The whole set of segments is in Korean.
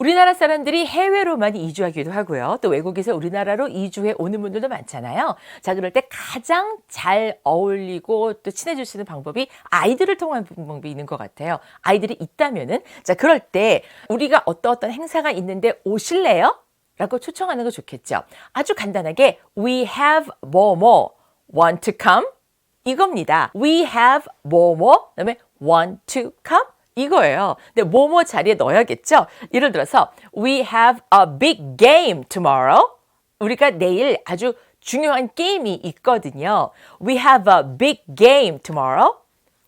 우리나라 사람들이 해외로 많이 이주하기도 하고요. 또 외국에서 우리나라로 이주해 오는 분들도 많잖아요. 자, 그럴 때 가장 잘 어울리고 또 친해질 수 있는 방법이 아이들을 통한 방법이 있는 것 같아요. 아이들이 있다면은 자, 그럴 때 우리가 어떤 어떤 행사가 있는데 오실래요? 라고 초청하는 거 좋겠죠. 아주 간단하게 we have 뭐뭐 want to come 이겁니다. We have 뭐뭐 그다음에 want to come 이거예요. 근데 뭐뭐 자리에 넣어야겠죠. 예를 들어서 we have a big game tomorrow. 우리가 내일 아주 중요한 게임이 있거든요. We have a big game tomorrow.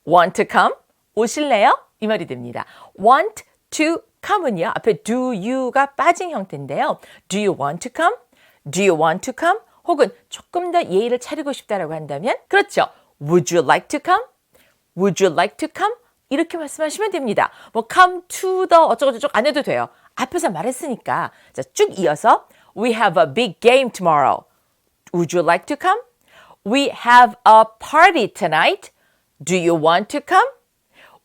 Want to come? 오실래요? 이 말이 됩니다. Want to come은요. 앞에 do you가 빠진 형태인데요. Do you want to come? Do you want to come? 혹은 조금 더 예의를 차리고 싶다라고 한다면 그렇죠. Would you like to come? Would you like to come? 이렇게 말씀하시면 됩니다. 뭐 come to the 어쩌고저쩌고 안 해도 돼요. 앞에서 말했으니까. 자, 쭉 이어서 We have a big game tomorrow. Would you like to come? We have a party tonight. Do you want to come?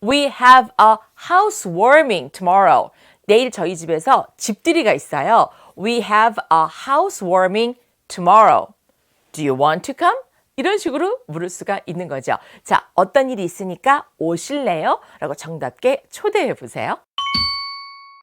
We have a housewarming tomorrow. 내일 저희 집에서 집들이가 있어요. We have a housewarming tomorrow. Do you want to come? 이런 식으로 물을 수가 있는 거죠. 자, 어떤 일이 있으니까 오실래요? 라고 정답게 초대해 보세요.